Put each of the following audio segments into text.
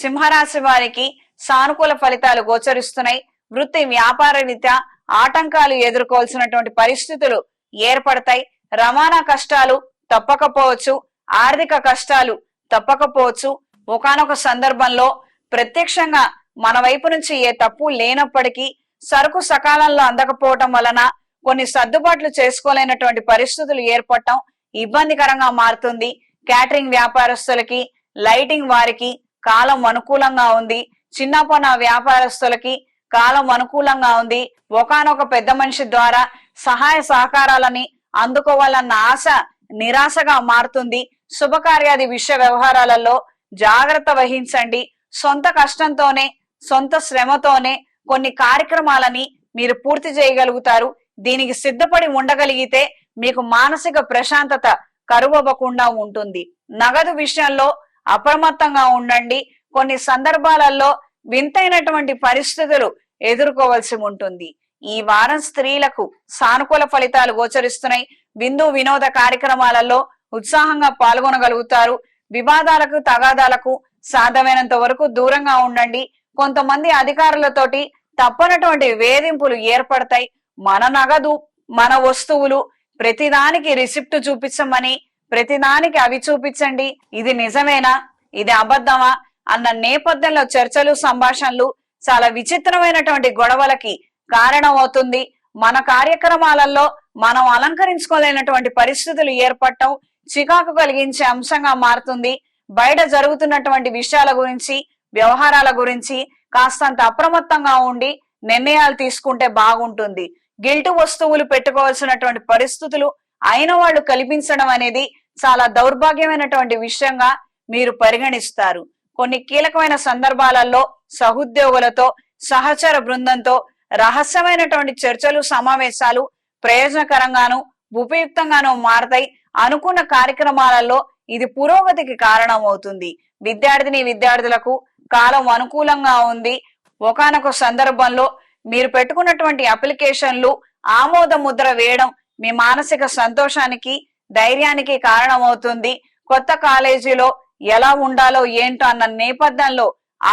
సింహరాశి వారికి సానుకూల ఫలితాలు గోచరిస్తున్నాయి. వృత్తి వ్యాపార రీత్యా ఆటంకాలు ఎదుర్కోవాల్సినటువంటి పరిస్థితులు ఏర్పడతాయి. రవాణా కష్టాలు తప్పకపోవచ్చు. ఆర్థిక కష్టాలు తప్పకపోవచ్చు. ఒకానొక సందర్భంలో ప్రత్యక్షంగా మన వైపు నుంచి ఏ తప్పు లేనప్పటికీ సరుకు సకాలంలో అందకపోవటం వలన కొన్ని సర్దుబాట్లు చేసుకోలేనటువంటి పరిస్థితులు ఏర్పడటం ఇబ్బందికరంగా మారుతుంది. క్యాటరింగ్ వ్యాపారస్తులకి లైటింగ్ వారికి కాలం అనుకూలంగా ఉంది. చిన్నపొన వ్యాపారస్తులకి కాలం అనుకూలంగా ఉంది. ఒకానొక పెద్ద మనిషి ద్వారా సహాయ సహకారాలని అందుకోవాలన్న ఆశ నిరాశగా మారుతుంది. శుభకార్యాది విషయ వ్యవహారాలలో జాగ్రత్త వహించండి. సొంత కష్టంతోనే సొంత శ్రమతోనే కొన్ని కార్యక్రమాలని మీరు పూర్తి చేయగలుగుతారు. దీనికి సిద్ధపడి ఉండగలిగితే మీకు మానసిక ప్రశాంతత కరువవ్వకుండా ఉంటుంది. నగదు విషయంలో అప్రమత్తంగా ఉండండి. కొన్ని సందర్భాలలో వింతైనటువంటి పరిస్థితులు ఎదుర్కోవలసి ఉంటుంది. ఈ వారం స్త్రీలకు సానుకూల ఫలితాలు గోచరిస్తున్నాయి. విందు వినోద కార్యక్రమాలలో ఉత్సాహంగా పాల్గొనగలుగుతారు. వివాదాలకు తగాదాలకు సాధ్యమైనంత వరకు దూరంగా ఉండండి. కొంతమంది అధికారులతోటి తప్పనటువంటి వేధింపులు ఏర్పడతాయి. మన నగదు మన వస్తువులు ప్రతిదానికి రిసిప్ట్ చూపించమని ప్రతిదానికి అవి చూపించండి. ఇది నిజమేనా? ఇది అబద్ధమా? అన్న నేపథ్యంలో చర్చలు సంభాషణలు చాలా విచిత్రమైనటువంటి గొడవలకి కారణమవుతుంది. మన కార్యక్రమాలలో మనం అలంకరించుకోలేనటువంటి పరిస్థితులు ఏర్పడటం చికాకు కలిగించే అంశంగా మారుతుంది. బయట జరుగుతున్నటువంటి విషయాల గురించి వ్యవహారాల గురించి కాస్తంత అప్రమత్తంగా ఉండి నిర్ణయాలు తీసుకుంటే బాగుంటుంది. గిల్టు వస్తువులు పెట్టుకోవాల్సినటువంటి పరిస్థితులు అయిన వాళ్ళు కల్పించడం అనేది చాలా దౌర్భాగ్యమైనటువంటి విషయంగా మీరు పరిగణిస్తారు. కొన్ని కీలకమైన సందర్భాలలో సహోద్యోగులతో సహచర బృందంతో రహస్యమైనటువంటి చర్చలు సమావేశాలు ప్రయోజనకరంగాను ఉపయుక్తంగాను మారతాయి. అనుకున్న కార్యక్రమాలలో ఇది పురోగతికి కారణమవుతుంది. విద్యార్థిని విద్యార్థులకు కాలం అనుకూలంగా ఉంది. ఒకానొక సందర్భంలో మీరు పెట్టుకున్నటువంటి అప్లికేషన్లు ఆమోద ముద్ర వేయడం మీ మానసిక సంతోషానికి ధైర్యానికి కారణమవుతుంది. కొత్త కాలేజీలో ఎలా ఉండాలో ఏంటో అన్న నేపథ్యంలో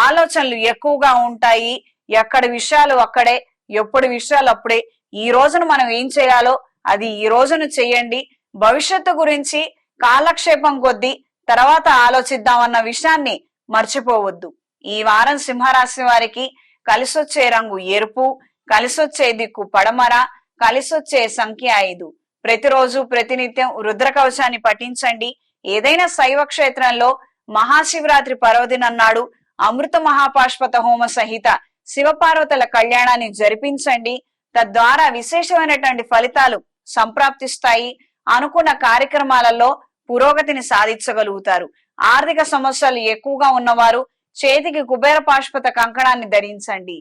ఆలోచనలు ఎక్కువగా ఉంటాయి. ఎక్కడ విషయాలు అక్కడే ఎప్పుడు విషయాలు అప్పుడే. ఈ రోజున మనం ఏం చేయాలో అది ఈ రోజున చెయ్యండి భవిష్యత్తు గురించి కాలక్షేపం కొద్దీ తర్వాత ఆలోచిద్దామన్న విషయాన్ని మర్చిపోవద్దు. ఈ వారం సింహరాశి వారికి కలిసొచ్చే రంగు ఎరుపు కలిసొచ్చే దిక్కు పడమర కలిసొచ్చే సంఖ్య ఐదు. ప్రతిరోజు ప్రతినిత్యం రుద్రకవచాన్ని పఠించండి. ఏదైనా శైవ క్షేత్రంలో మహాశివరాత్రి పర్వదినన్నాడు అమృత మహాపాష్పత హోమ సహిత శివపార్వతుల కళ్యాణాన్ని జరిపించండి. తద్వారా విశేషమైనటువంటి ఫలితాలు సంప్రాప్తిస్తాయి. అనుకున్న కార్యక్రమాలలో పురోగతిని సాధించగలుగుతారు. ఆర్థిక సమస్యలు ఎక్కువగా ఉన్నవారు చేతికి కుబేర పాష్పత కంకణాన్ని ధరించండి.